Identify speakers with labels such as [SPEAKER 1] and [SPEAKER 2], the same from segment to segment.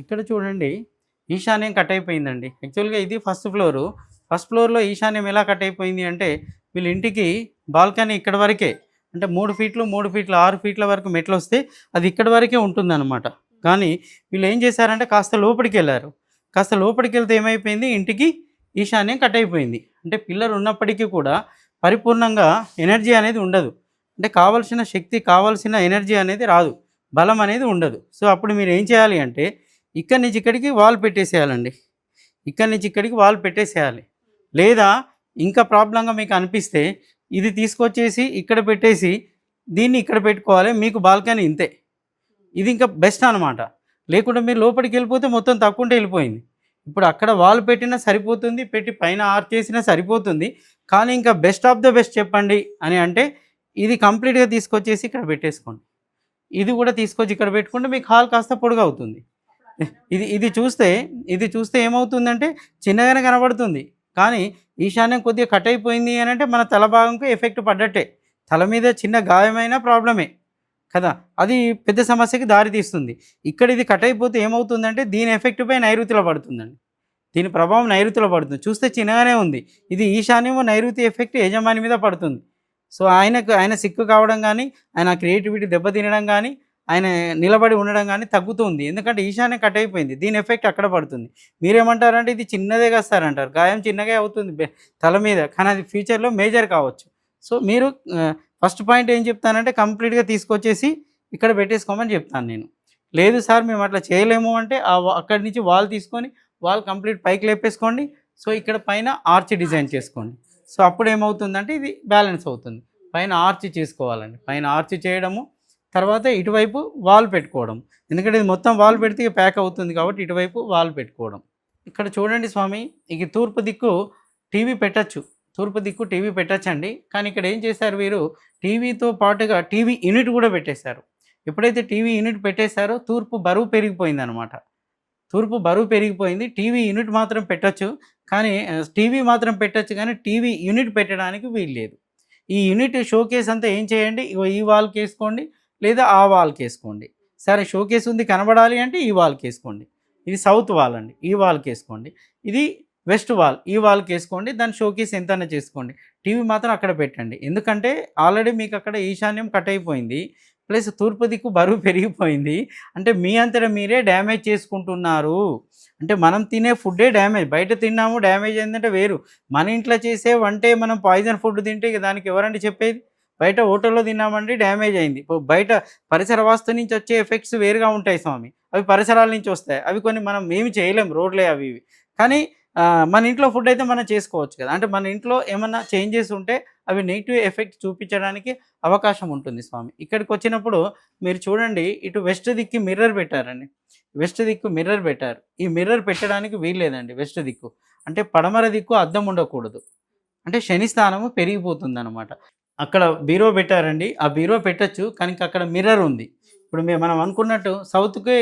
[SPEAKER 1] ఇక్కడ చూడండి ఈశాన్యం కట్ అయిపోయిందండి. యాక్చువల్గా ఇది ఫస్ట్ ఫ్లోరు. ఫస్ట్ ఫ్లోర్లో ఈశాన్యం ఎలా కట్ అయిపోయింది అంటే వీళ్ళ ఇంటికి బాల్కనీ ఇక్కడ వరకే అంటే మూడు ఫీట్లు మూడు ఫీట్లు ఆరు ఫీట్ల వరకు మెట్లు వస్తే అది ఇక్కడ వరకే ఉంటుందన్నమాట. కానీ వీళ్ళు ఏం చేశారంటే కాస్త లోపలికి వెళ్ళారు. కాస్త లోపలికి వెళ్తే ఏమైపోయింది? ఇంటికి ఈశాన్యం కట్ అయిపోయింది. అంటే పిల్లర్ ఉన్నప్పటికీ కూడా పరిపూర్ణంగా ఎనర్జీ అనేది ఉండదు. అంటే కావాల్సిన శక్తి కావాల్సిన ఎనర్జీ అనేది రాదు. బలం అనేది ఉండదు. సో అప్పుడు మీరు ఏం చేయాలి అంటే ఇక్కడి నుంచి ఇక్కడికి వాల్ పెట్టేసేయాలండి. ఇక్కడి నుంచి ఇక్కడికి వాల్ పెట్టేసేయాలి. లేదా ఇంకా ప్రాబ్లంగా మీకు అనిపిస్తే ఇది తీసుకొచ్చేసి ఇక్కడ పెట్టేసి దీన్ని ఇక్కడ పెట్టుకోవాలి. మీకు బాల్కనీ ఇంతే. ఇది ఇంకా బెస్ట్ అనమాట లేకుంటే మీరు లోపలికి వెళ్ళిపోతే మొత్తం తక్కువంటే వెళ్ళిపోయింది. ఇప్పుడు అక్కడ వాల్ పెట్టినా సరిపోతుంది పెట్టి పైన ఆర్చ్ చేసినా సరిపోతుంది. కానీ ఇంకా బెస్ట్ ఆఫ్ ద బెస్ట్ చెప్పండి అని అంటే ఇది కంప్లీట్గా తీసుకొచ్చేసి ఇక్కడ పెట్టేసుకోండి. ఇది కూడా తీసుకొచ్చి ఇక్కడ పెట్టుకుంటే మీకు హాల్ కాస్త పొడుగు అవుతుంది. ఇది ఇది చూస్తే ఇది చూస్తే ఏమవుతుందంటే చిన్నగానే కనబడుతుంది. కానీ ఈశాన్యం కొద్దిగా కట్ అయిపోయింది అని అంటే మన తల భాగంకు ఎఫెక్ట్ పడ్డట్టే. తల మీద చిన్న గాయమైన ప్రాబ్లమే కదా? అది పెద్ద సమస్యకి దారితీస్తుంది ఇక్కడ ఇది కట్ అయిపోతే ఏమవుతుందంటే దీని ఎఫెక్ట్ పై నైరుతిలో పడుతుందండి. దీని ప్రభావం నైరుతిలో పడుతుంది. చూస్తే చిన్నగానే ఉంది. ఇది ఈశాన్యము నైరుతి ఎఫెక్ట్ యజమాని మీద పడుతుంది. సో ఆయనకు ఆయన సిక్కు కావడం కానీ ఆయన క్రియేటివిటీ దెబ్బతినడం కానీ ఆయన నిలబడి ఉండడం కానీ తగ్గుతుంది. ఎందుకంటే ఈశాన్యం కట్ అయిపోయింది. దీని ఎఫెక్ట్ అక్కడ పడుతుంది. మీరేమంటారంటే ఇది చిన్నదే కస్తారంటారు. గాయం చిన్నగా అవుతుంది తల మీద. కానీ అది ఫ్యూచర్లో మేజర్ కావచ్చు. సో మీరు ఫస్ట్ పాయింట్ ఏం చెప్తానంటే కంప్లీట్గా తీసుకొచ్చేసి ఇక్కడ పెట్టేసుకోమని చెప్తాను నేను. లేదు సార్ మేము అట్లా చేయలేము అంటే ఆ అక్కడి నుంచి వాల్ తీసుకొని వాల్ కంప్లీట్ పైకి లేపేసుకోండి. సో ఇక్కడ పైన ఆర్చ్ డిజైన్ చేసుకోండి. సో అప్పుడు ఏమవుతుందంటే ఇది బ్యాలెన్స్ అవుతుంది. పైన ఆర్చ్ చేసుకోవాలండి. పైన ఆర్చ్ చేయడము తర్వాత ఇటువైపు వాల్ పెట్టుకోవడం. ఎందుకంటే ఇది మొత్తం వాల్ పెడితే ప్యాక్ అవుతుంది కాబట్టి ఇటువైపు వాల్ పెట్టుకోవడం. ఇక్కడ చూడండి స్వామి ఇక తూర్పు దిక్కు టీవీ పెట్టచ్చు. తూర్పు దిక్కు టీవీ పెట్టచ్చండి. కానీ ఇక్కడ ఏం చేశారు వీరు? టీవీతో పాటుగా టీవీ యూనిట్ కూడా పెట్టేశారు. ఎప్పుడైతే టీవీ యూనిట్ పెట్టేశారో తూర్పు బరువు పెరిగిపోయింది అనమాట తూర్పు బరువు పెరిగిపోయింది. టీవీ యూనిట్ మాత్రం పెట్టచ్చు. కానీ టీవీ మాత్రం పెట్టచ్చు కానీ టీవీ యూనిట్ పెట్టడానికి వీలు లేదు ఈ యూనిట్ షోకేస్ అంతా ఏం చేయండి? ఈ వాల్కి వేసుకోండి. లేదా ఆ వాల్కి వేసుకోండి. సరే షోకేస్ ఉంది కనబడాలి అంటే ఈ వాల్కి వేసుకోండి. ఇది సౌత్ వాల్ అండి ఈ వాల్కి వేసుకోండి. ఇది వెస్ట్ వాల్ ఈ వాల్కి వేసుకోండి. దాని షోకేస్ ఎంతైనా చేసుకోండి. టీవీ మాత్రం అక్కడ పెట్టండి. ఎందుకంటే ఆల్రెడీ మీకు అక్కడ ఈశాన్యం కట్ అయిపోయింది ప్లస్ తూర్పు దిక్కు బరువు పెరిగిపోయింది. అంటే మీ అంతటా మీరే డ్యామేజ్ చేసుకుంటున్నారు. అంటే మనం తినే ఫుడ్డే డ్యామేజ్. బయట తిన్నాము డ్యామేజ్ ఏంటంటే వేరు. మన ఇంట్లో చేసే వంటే మనం పాయిజన్ ఫుడ్ తింటే దానికి ఎవరండి చెప్పేది? బయట హోటల్లో తిన్నామంటే డ్యామేజ్ అయింది. బయట పరిసర వాస్తు నుంచి వచ్చే ఎఫెక్ట్స్ వేరుగా ఉంటాయి స్వామి. అవి పరిసరాల నుంచి వస్తాయి. అవి కొన్ని మనం ఏమి చేయలేం రోడ్లే అవి ఇవి. కానీ మన ఇంట్లో ఫుడ్ అయితే మనం చేసుకోవచ్చు కదా. అంటే మన ఇంట్లో ఏమన్నా చేంజెస్ ఉంటే అవి నెగిటివ్ ఎఫెక్ట్ చూపించడానికి అవకాశం ఉంటుంది స్వామి. ఇక్కడికి వచ్చినప్పుడు మీరు చూడండి ఇటు వెస్ట్ దిక్కు మిర్రర్ పెట్టారండి. వెస్ట్ దిక్కు మిర్రర్ పెట్టారు. ఈ మిర్రర్ పెట్టడానికి వీల్లేదండి వెస్ట్ దిక్కు. అంటే పడమర దిక్కు అద్దం ఉండకూడదు. అంటే శని స్థానము పెరిగిపోతుంది అనమాట అక్కడ బీరో పెట్టారండి. ఆ బీరో పెట్టచ్చు కానీ అక్కడ మిర్రర్ ఉంది. ఇప్పుడు మేము మనం అనుకున్నట్టు సౌత్కి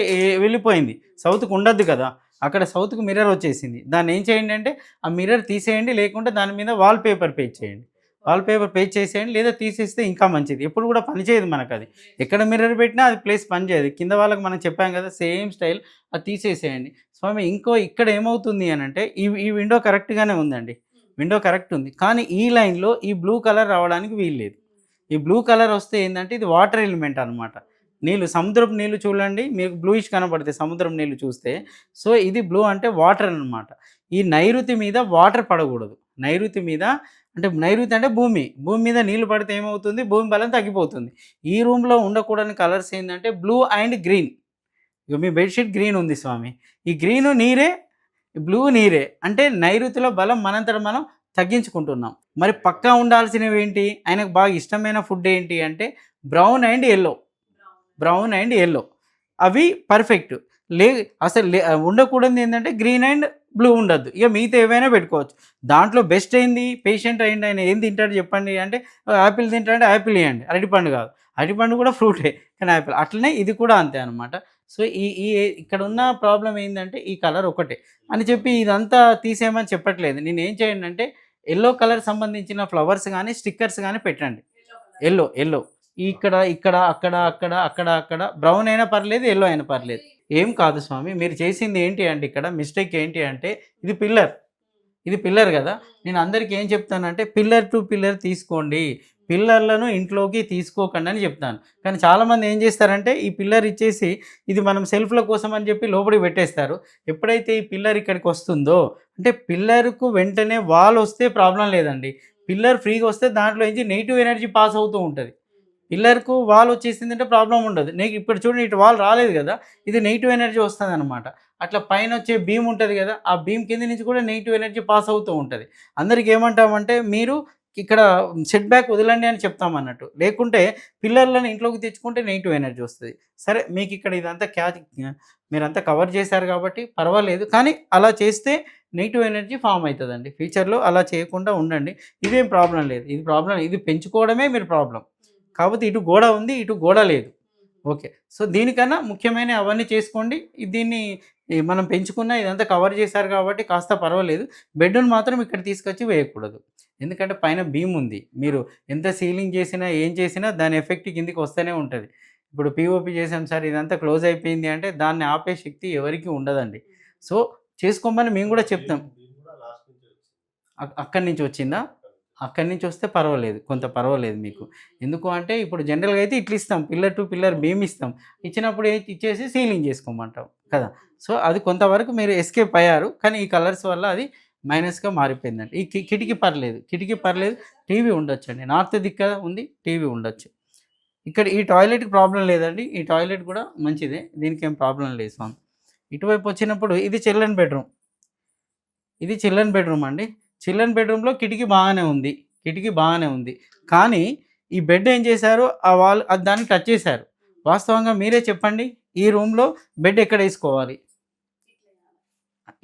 [SPEAKER 1] వెళ్ళిపోయింది. సౌత్కి ఉండద్దు కదా. అక్కడ సౌత్కి మిర్రర్ వచ్చేసింది. దాన్ని ఏం చేయండి అంటే ఆ మిర్రర్ తీసేయండి లేకుంటే దాని మీద వాల్ పేపర్ పేజ్ చేయండి. వాల్ పేపర్ పేజ్ చేసేయండి లేదా తీసేస్తే ఇంకా మంచిది. ఎప్పుడు కూడా పనిచేయదు మనకు అది ఎక్కడ మిర్రర్ పెట్టినా అది ప్లేస్ పనిచేయదు కింద వాళ్ళకి మనం చెప్పాం కదా సేమ్ స్టైల్ అది తీసేసేయండి. స్వామి ఇంకో ఇక్కడ ఏమవుతుంది అని అంటే ఈ ఈ విండో కరెక్ట్గానే ఉందండి. విండో కరెక్ట్ ఉంది. కానీ ఈ లైన్లో ఈ బ్లూ కలర్ రావడానికి వీల్లేదు ఈ బ్లూ కలర్ వస్తే ఏంటంటే ఇది వాటర్ ఎలిమెంట్ అనమాట నీళ్ళు సముద్రపు నీళ్ళు చూడండి. మీకు బ్లూయిష్ కనబడితే సముద్రం నీళ్ళు చూస్తే. సో ఇది బ్లూ అంటే వాటర్ అన్నమాట. ఈ నైరుతి మీద వాటర్ పడకూడదు. నైరుతి మీద అంటే నైరుతి అంటే భూమి. భూమి మీద నీళ్ళు పడితే ఏమవుతుంది? భూమి బలం తగ్గిపోతుంది. ఈ రూమ్లో ఉండకూడని కలర్స్ ఏంటంటే బ్లూ అండ్ గ్రీన్. ఇక మీ బెడ్షీట్ గ్రీన్ ఉంది స్వామి. ఈ గ్రీన్ నీరే బ్లూ నీరే. అంటే నైరుతిలో బలం మనంతట మనం తగ్గించుకుంటున్నాం. మరి పక్కా ఉండాల్సినవి ఏంటి? ఆయనకు బాగా ఇష్టమైన ఫుడ్ ఏంటి అంటే brown and yellow. Brown and yellow. అవి పర్ఫెక్ట్. లే అసలు లే ఉండకూడదు ఏంటంటే గ్రీన్ అండ్ బ్లూ ఉండద్దు. ఇక మిగతా ఏవైనా పెట్టుకోవచ్చు. దాంట్లో బెస్ట్ ఏంది? పేషెంట్ అయింది ఆయన ఏం తింటాడు చెప్పండి అంటే యాపిల్ తింటాడు యాపిల్ ఇవ్వండి అరటిపండు కాదు. అరటిపండు కూడా ఫ్రూటే కానీ యాపిల్ అట్లనే ఇది కూడా అంతే అనమాట సో ఈ ఈ ఇక్కడ ఉన్న ప్రాబ్లం ఏంటంటే ఈ కలర్ ఒకటే. అని చెప్పి ఇదంతా తీసేయమని చెప్పట్లేదు. నేను ఏం చేయండి అంటే ఎల్లో కలర్ సంబంధించిన ఫ్లవర్స్ కానీ స్టిక్కర్స్ కానీ పెట్టండి. Yellow yellow. ఇక్కడ ఇక్కడ అక్కడ అక్కడ అక్కడ అక్కడ. బ్రౌన్ అయినా పర్లేదు ఎల్లో అయినా పర్లేదు. ఏం కాదు స్వామి మీరు చేసింది ఏంటి అంటే ఇక్కడ మిస్టేక్ ఏంటి అంటే ఇది పిల్లర్. ఇది పిల్లర్ కదా. నేను అందరికీ ఏం చెప్తానంటే పిల్లర్ టు పిల్లర్ తీసుకోండి. పిల్లర్లను ఇంట్లోకి తీసుకోకండి అని చెప్తాను. కానీ చాలామంది ఏం చేస్తారంటే ఈ పిల్లర్ ఇచ్చేసి ఇది మనం సెల్ఫ్ల కోసం అని చెప్పి లోపలికి పెట్టేస్తారు. ఎప్పుడైతే ఈ పిల్లర్ ఇక్కడికి వస్తుందో అంటే పిల్లర్కు వెంటనే వాల్ వస్తే ప్రాబ్లం లేదండి. పిల్లర్ ఫ్రీగా వస్తే దాంట్లో నుంచి నెగిటివ్ ఎనర్జీ పాస్ అవుతూ ఉంటుంది. పిల్లర్కు వాల్ వచ్చేసిందంటే ప్రాబ్లం ఉండదు. నీకు ఇప్పుడు చూడండి ఇటు వాల్ రాలేదు కదా ఇది నెగిటివ్ ఎనర్జీ వస్తుంది అనమాట అట్లా పైన వచ్చే బీమ్ ఉంటుంది కదా ఆ బీమ్ కింద నుంచి కూడా నెగిటివ్ ఎనర్జీ పాస్ అవుతూ ఉంటుంది. అందరికి ఏమంటామంటే మీరు ఇక్కడ సెట్ బ్యాక్ వదలండి అని చెప్తాం అన్నట్టు. లేకుంటే పిల్లర్లను ఇంట్లోకి తెచ్చుకుంటే నెగిటివ్ ఎనర్జీ వస్తుంది. సరే మీకు ఇక్కడ ఇదంతా క్యాచ్ మీరంతా కవర్ చేశారు కాబట్టి పర్వాలేదు. కానీ అలా చేస్తే నెగిటివ్ ఎనర్జీ ఫామ్ అవుతుందండి ఫ్యూచర్లో అలా చేయకుండా ఉండండి. ఇదేం ప్రాబ్లం లేదు. ఇది ప్రాబ్లం ఇది పెంచుకోవడమే మీరు ప్రాబ్లం. కాకపోతే ఇటు గోడ ఉంది ఇటు గోడ లేదు. ఓకే. సో దీనికన్నా ముఖ్యమైన అవన్నీ చేసుకోండి. దీన్ని మనం పెంచుకున్న ఇదంతా కవర్ చేశారు కాబట్టి కాస్త పర్వాలేదు. బెడ్ను మాత్రం ఇక్కడ తీసుకొచ్చి వేయకూడదు. ఎందుకంటే పైన బీమ్ ఉంది. మీరు ఎంత సీలింగ్ చేసినా ఏం చేసినా దాని ఎఫెక్ట్ కిందికి వస్తూనే ఉంటుంది. ఇప్పుడు పిఓపి చేసాం సార్ ఇదంతా క్లోజ్ అయిపోయింది అంటే దాన్ని ఆపే శక్తి ఎవరికి ఉండదండి. సో చేసుకోమని మేము కూడా చెప్తాం. అక్- అక్కడి నుంచి వచ్చిందా? అక్కడి నుంచి వస్తే పర్వాలేదు కొంత పర్వాలేదు మీకు. ఎందుకు అంటే ఇప్పుడు జనరల్గా అయితే ఇట్లా ఇస్తాం పిల్లర్ టు పిల్లర్ బీమ్ ఇస్తాం. ఇచ్చినప్పుడు ఏ- ఇచ్చేసి సీలింగ్ చేసుకోమంటాం కదా. సో అది కొంతవరకు మీరు ఎస్కేప్ అయ్యారు కానీ ఈ కలర్స్ వల్ల అది మైనస్గా మారిపోయిందండి. ఈ కిటికీ పర్లేదు. కిటికీ పర్లేదు. టీవీ ఉండొచ్చు అండి నార్త్ దిక్క ఉంది టీవీ ఉండొచ్చు. ఇక్కడ ఈ టాయిలెట్కి ప్రాబ్లం లేదండి. ఈ టాయిలెట్ కూడా మంచిదే. దీనికి ఏం ప్రాబ్లం లేదు స్వామి. ఇటువైపు వచ్చినప్పుడు ఇది చిల్డ్రన్ బెడ్రూమ్. ఇది చిల్డ్రన్ బెడ్రూమ్ అండి. చిల్డ్రన్ బెడ్రూమ్లో కిటికీ బాగానే ఉంది. కిటికీ బాగానే ఉంది. కానీ ఈ బెడ్ ఏం చేశారు? ఆ వాళ్ళు అది దాన్ని టచ్ చేశారు. వాస్తవంగా మీరే చెప్పండి ఈ రూమ్లో బెడ్ ఎక్కడ వేసుకోవాలి?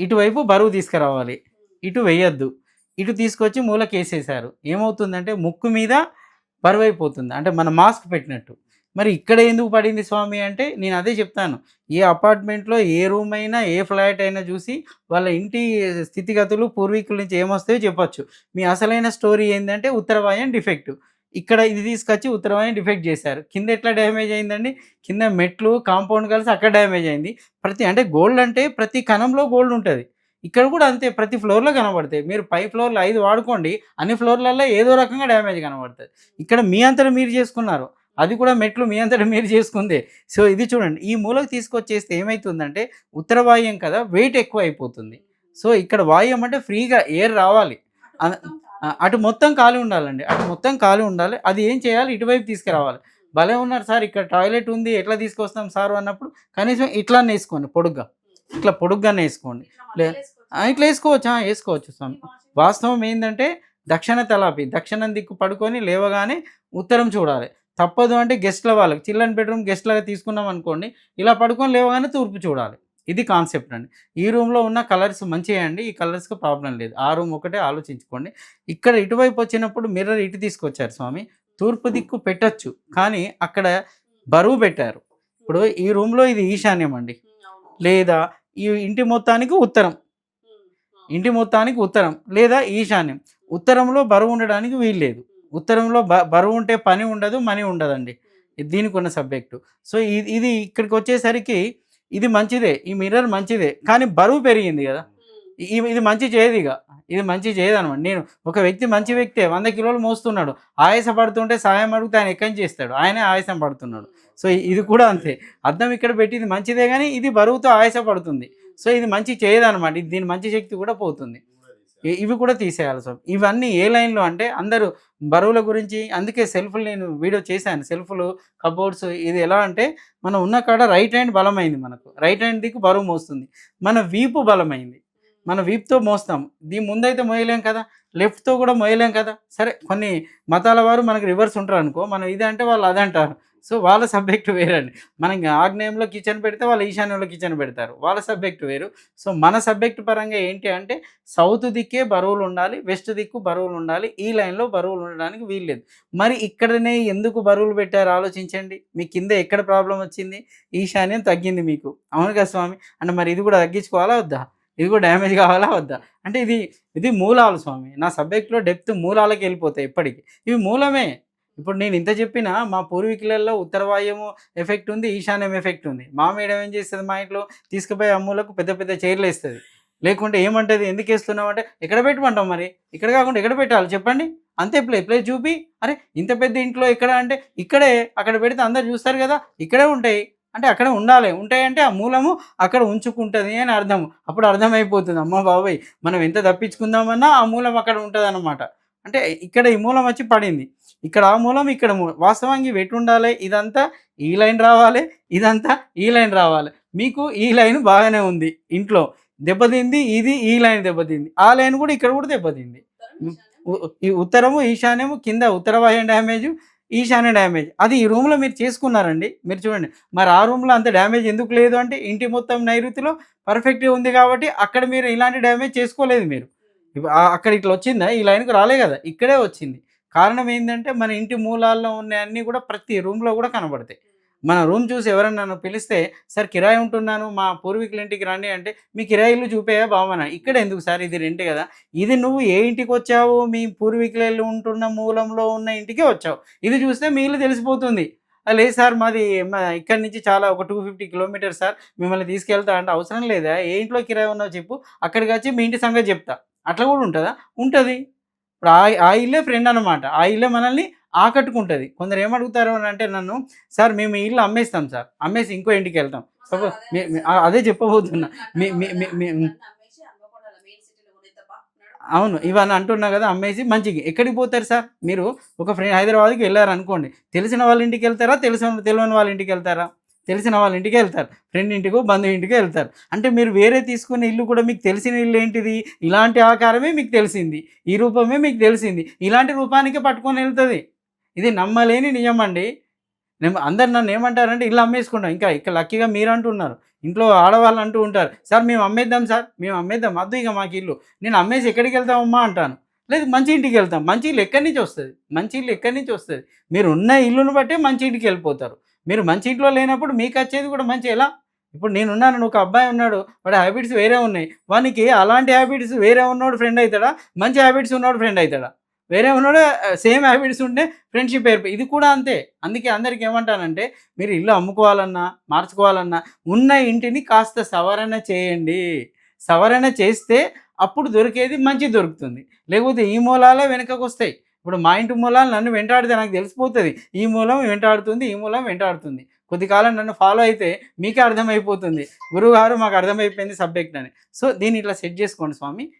[SPEAKER 1] ఇటువైపు బరువు తీసుకురావాలి. ఇటు వేయద్దు. ఇటు తీసుకొచ్చి మూలకి వేసేసారు ఏమవుతుందంటే ముక్కు మీద బరువైపోతుంది. అంటే మన మాస్క్ పెట్టినట్టు. మరి ఇక్కడ ఎందుకు పడింది స్వామి అంటే నేను అదే చెప్తాను. ఏ అపార్ట్మెంట్లో ఏ రూమ్ అయినా ఏ ఫ్లాట్ అయినా చూసి వాళ్ళ ఇంటి స్థితిగతులు పూర్వీకుల నుంచి ఏమొస్తాయో చెప్పచ్చు. మీ అసలైన స్టోరీ ఏంటంటే ఉత్తరవాయం డిఫెక్ట్. ఇక్కడ ఇది తీసుకొచ్చి ఉత్తరవాయం డిఫెక్ట్ చేశారు. కింద ఎట్లా డ్యామేజ్ అయిందండి? కింద మెట్లు కాంపౌండ్ కలిసి అక్కడ డ్యామేజ్ అయింది. ప్రతి అంటే గోల్డ్ అంటే ప్రతి కణంలో గోల్డ్ ఉంటుంది. ఇక్కడ కూడా అంతే ప్రతి ఫ్లోర్లో కనబడతాయి. మీరు పై ఫ్లోర్లో ఐదు వాడుకోండి అన్ని ఫ్లోర్లలో ఏదో రకంగా డ్యామేజ్ కనబడుతుంది ఇక్కడ మీ అంతటా మీరు చేసుకున్నారు అది కూడా మెట్లు మీ అంతటా మీరు చేసుకుందే. సో ఇది చూడండి ఈ మూలకు తీసుకొచ్చేస్తే ఏమవుతుందంటే ఉత్తర వాయుం కదా వెయిట్ ఎక్కువ అయిపోతుంది సో ఇక్కడ వాయుం అంటే ఫ్రీగా ఎయిర్ రావాలి. అటు మొత్తం ఖాళీ ఉండాలండి. అటు మొత్తం ఖాళీ ఉండాలి. అది ఏం చేయాలి? ఇటువైపు తీసుకురావాలి. భలే ఉన్నారు సార్ ఇక్కడ టాయిలెట్ ఉంది ఎట్లా తీసుకొస్తాం సార్ అన్నప్పుడు కనీసం ఇట్లా వేసుకోండి పొడుగ్గా. ఇట్లా పొడుగ్గానే వేసుకోండి. ఇట్లా వేసుకోవచ్చు. వేసుకోవచ్చు? స్వామి. వాస్తవం ఏంటంటే దక్షిణ తలాపి దక్షిణం దిక్కు పడుకొని లేవగానే ఉత్తరం చూడాలి. తప్పదు అంటే గెస్ట్ల వాళ్ళకి చిల్డ్రన్ బెడ్రూమ్ గెస్ట్లాగా తీసుకున్నాం అనుకోండి ఇలా పడుకొని లేవగానే తూర్పు చూడాలి. ఇది కాన్సెప్ట్ అండి. ఈ రూమ్లో ఉన్న కలర్స్ మంచిగా అండి ఈ కలర్స్కి ప్రాబ్లం లేదు. ఆ రూమ్ ఒకటే ఆలోచించుకోండి. ఇక్కడ ఇటువైపు వచ్చినప్పుడు మిర్రర్ ఇటు తీసుకొచ్చారు స్వామి. తూర్పు దిక్కు పెట్టొచ్చు కానీ అక్కడ బరువు పెట్టారు. ఇప్పుడు ఈ రూమ్లో ఇది ఈశాన్యం అండి. లేదా ఈ ఇంటి మొత్తానికి ఉత్తరం. ఇంటి మొత్తానికి ఉత్తరం లేదా ఈశాన్యం. ఉత్తరంలో బరువు ఉండడానికి వీల్లేదు ఉత్తరంలో బ బరువు ఉంటే పని ఉండదు మనీ ఉండదండి. దీనికి ఉన్న సబ్జెక్టు. సో ఇది ఇది ఇక్కడికి వచ్చేసరికి ఇది మంచిదే. ఈ మిర్రర్ మంచిదే. కానీ బరువు పెరిగింది కదా. ఇది మంచి చేయదు ఇక. ఇది మంచి చేయదనమాట. నేను ఒక వ్యక్తి మంచి వ్యక్తే వంద కిలోలు మోస్తున్నాడు. ఆయాస పడుతుంటే సాయం అడిగితే ఆయన ఎక్కడి చేస్తాడు? ఆయనే ఆయాసం పడుతున్నాడు. సో ఇది కూడా అంతే. అర్థం ఇక్కడ పెట్టింది మంచిదే కానీ ఇది బరువుతో ఆయాస పడుతుంది సో ఇది మంచి చేయదనమాట. ఇది దీని మంచి శక్తి కూడా పోతుంది. ఇవి కూడా తీసేయాలి సార్ ఇవన్నీ ఏ లైన్లో అంటే అందరూ బరువుల గురించి అందుకే సెల్ఫ్లు నేను వీడియో చేశాను. సెల్ఫ్లు కబోర్డ్స్ ఇది ఎలా అంటే మనం ఉన్న కాడ రైట్ హ్యాండ్ బలమైంది మనకు. రైట్ హ్యాండ్ దిక్కు బరువు మోస్తుంది. మన వీపు బలమైంది. మన వీపుతో మోస్తాం. దీని ముందైతే మోయలేం కదా? లెఫ్ట్తో కూడా మోయలేం కదా? సరే కొన్ని మతాల వారు మనకు రివర్స్ ఉంటారు అనుకో మనం ఇది అంటే వాళ్ళు అది అంటారు. సో వాళ్ళ సబ్జెక్ట్ వేరండి. మనం ఆగ్నేయంలో కిచెన్ పెడితే వాళ్ళు ఈశాన్యంలో కిచెన్ పెడతారు. వాళ్ళ సబ్జెక్ట్ వేరు. సో మన సబ్జెక్ట్ పరంగా ఏంటి అంటే సౌత్ దిక్కే బరువులు ఉండాలి వెస్ట్ దిక్కు బరువులు ఉండాలి ఈ లైన్లో బరువులు ఉండడానికి వీల్లేదు మరి ఇక్కడనే ఎందుకు బరువులు పెట్టారు? ఆలోచించండి. మీ కింద ఎక్కడ ప్రాబ్లం వచ్చింది? ఈశాన్యం తగ్గింది మీకు. అవును కదా స్వామి? అంటే మరి ఇది కూడా తగ్గించుకోవాలా? వద్దా? ఇది కూడా డ్యామేజ్ కావాలా వద్దా? అంటే ఇది ఇది మూలాలు స్వామి. నా సబ్జెక్ట్లో డెప్త్ మూలాలకి వెళ్ళిపోతాయి ఇప్పటికి. ఇవి మూలమే. ఇప్పుడు నేను ఇంత చెప్పినా మా పూర్వీకులలో ఉత్తరవాయము ఎఫెక్ట్ ఉంది ఈశాన్యం ఎఫెక్ట్ ఉంది. మా మేడం ఏం చేస్తుంది మా ఇంట్లో? తీసుకుపోయి అమ్ములకు పెద్ద పెద్ద చైర్లు వేస్తుంది. లేకుంటే ఏమంటది? ఎందుకు వేస్తున్నావు అంటే ఎక్కడ పెట్టమంటాం మరి? ఇక్కడ కాకుండా ఎక్కడ పెట్టాలి? చెప్పండి. అంతే ప్లే ప్లే చూపి అరే ఇంత పెద్ద ఇంట్లో ఎక్కడ అంటే ఇక్కడే అక్కడ పెడితే అందరు చూస్తారు కదా ఇక్కడే ఉంటాయి. అంటే అక్కడ ఉండాలి. ఉంటాయంటే ఆ మూలము అక్కడ ఉంచుకుంటుంది అని అర్థం. అప్పుడు అర్థమైపోతుంది. అమ్మ బాబాయ్ మనం ఎంత తప్పించుకుందామన్నా ఆ మూలం అక్కడ ఉంటుంది అనమాట అంటే ఇక్కడ ఈ మూలం వచ్చి పడింది. ఇక్కడ ఆ మూలం ఇక్కడ మూలం. వాస్తవానికి ఇవి ఎటు ఉండాలి ఇదంతా ఈ లైన్ రావాలి ఇదంతా ఈ లైన్ రావాలి. మీకు ఈ లైన్ బాగానే ఉంది ఇంట్లో. దెబ్బతింది ఇది ఈ లైన్ దెబ్బతింది. ఆ లైన్ కూడా ఇక్కడ కూడా దెబ్బతింది. ఈ ఉత్తరము ఈశాన్యము కింద ఉత్తర వాయుం డ్యామేజ్ ఈశాన్య డ్యామేజ్. అది ఈ రూమ్లో మీరు చేసుకున్నారండి. మీరు చూడండి. మరి ఆ రూమ్లో అంత డ్యామేజ్ ఎందుకు లేదు అంటే ఇంటి మొత్తం నైరుతిలో పర్ఫెక్ట్గా ఉంది కాబట్టి అక్కడ మీరు ఇలాంటి డ్యామేజ్ చేసుకోలేదు మీరు. అక్కడ ఇట్లా వచ్చిందా? ఈ లైన్కి రాలే కదా? ఇక్కడే వచ్చింది. కారణం ఏంటంటే మన ఇంటి మూలాల్లో ఉన్న అన్నీ కూడా ప్రతి రూమ్లో కూడా కనబడతాయి. మన రూమ్ చూసి ఎవరైనా నన్ను పిలిస్తే సార్ కిరాయి ఉంటున్నాను మా పూర్వీకుల ఇంటికి రండి అంటే మీ కిరాయిలు చూపేయా బావమన ఇక్కడ ఎందుకు సార్ ఇది రెంట్ కదా? ఇది నువ్వు ఏ ఇంటికి వచ్చావు? మీ పూర్వీకులు ఉంటున్న మూలంలో ఉన్న ఇంటికే వచ్చావు. ఇది చూస్తే మీ ఇల్లు తెలిసిపోతుంది. లేదు సార్ మాది మా ఇక్కడి నుంచి చాలా ఒక టూ ఫిఫ్టీ కిలోమీటర్స్ సార్. మిమ్మల్ని తీసుకెళ్తా అంటే అవసరం లేదా? ఏ ఇంట్లో కిరాయి ఉన్నావు చెప్పు. అక్కడికి వచ్చి మీ ఇంటి సంగతి చెప్తా. అట్లా కూడా ఉంటుందా? ఉంటుంది. ఇప్పుడు ఆ ఆ ఇల్లే ఫ్రెండ్ అనమాట ఆ ఇల్లే మనల్ని ఆకట్టుకుంటుంది. కొందరు ఏమడుగుతారు అని అంటే నన్ను సార్ మేము ఇల్లు అమ్మేస్తాం సార్. అమ్మేసి ఇంకో ఇంటికి వెళ్తాం. సపోజ్ అదే చెప్పబోతున్నా. మీ- అవును ఇవన్నీ అంటున్నా కదా అమ్మేసి మంచిగా ఎక్కడికి పోతారు సార్? మీరు ఒక ఫ్రెండ్ హైదరాబాద్కి వెళ్ళారు అనుకోండి తెలిసిన వాళ్ళ ఇంటికి వెళ్తారా? తెలిసిన తెలియని వాళ్ళ ఇంటికి వెళ్తారా? తెలిసిన వాళ్ళ ఇంటికి వెళ్తారు. ఫ్రెండ్ ఇంటికో బంధువు ఇంటికి వెళ్తారు. అంటే మీరు వేరే తీసుకునే ఇల్లు కూడా మీకు తెలిసిన ఇల్లు ఏంటిది? ఇలాంటి ఆకారమే మీకు తెలిసింది. ఈ రూపమే మీకు తెలిసింది. ఇలాంటి రూపానికే పట్టుకొని వెళ్తుంది. ఇది నమ్మలేని నిజం అండి. నేను అందరు నన్ను ఏమంటారంటే ఇల్లు అమ్మేసుకుంటాం ఇంకా ఇక్కడ లక్కీగా మీరు అంటున్నారు. ఇంట్లో ఆడవాళ్ళు అంటూ ఉంటారు. సార్ మేము అమ్మేద్దాం సార్. మేము అమ్మేద్దాం. వద్దు ఇక మాకు ఇల్లు. నేను అమ్మేసి ఎక్కడికి వెళ్తామమ్మా అంటాను. లేదు మంచి ఇంటికి వెళ్తాం. మంచి ఇల్లు ఎక్కడి నుంచి వస్తుంది? మంచి ఇల్లు ఎక్కడి నుంచి వస్తుంది? మీరు ఉన్న ఇల్లును బట్టే మంచి ఇంటికి వెళ్ళిపోతారు. మీరు మంచి ఇంట్లో లేనప్పుడు మీకు వచ్చేది కూడా మంచి. ఎలా? ఇప్పుడు నేనున్నాను ఒక అబ్బాయి ఉన్నాడు. వాడి హ్యాబిట్స్ వేరే ఉన్నాయి. వానికి అలాంటి హ్యాబిట్స్ వేరే ఉన్నాడు ఫ్రెండ్ అవుతాడా? మంచి హ్యాబిట్స్ ఉన్నాడు ఫ్రెండ్ అవుతాడా? వేరే ఉన్నాడు సేమ్ హ్యాబిట్స్ ఉంటే ఫ్రెండ్షిప్ ఏర్పడి ఇది కూడా అంతే. అందుకే అందరికి ఏమంటానంటే మీరు ఇల్లు అమ్ముకోవాలన్నా మార్చుకోవాలన్నా ఉన్న ఇంటిని కాస్త సవరణ చేయండి. సవరణ చేస్తే అప్పుడు దొరికేది మంచి దొరుకుతుంది. లేకపోతే ఈ మూలాలే వెనుకకు వస్తాయి ఇప్పుడు మా ఇంటి మూలాలు నన్ను వెంటాడితే నాకు తెలిసిపోతుంది. ఈ మూలం వెంటాడుతుంది ఈ మూలం వెంటాడుతుంది. కొద్ది కాలం నన్ను ఫాలో అయితే మీకే అర్థమైపోతుంది. గురువుగారు మాకు అర్థమైపోయింది సబ్జెక్ట్ అని. సో దీన్ని ఇట్లా సెట్ చేసుకోండి స్వామి.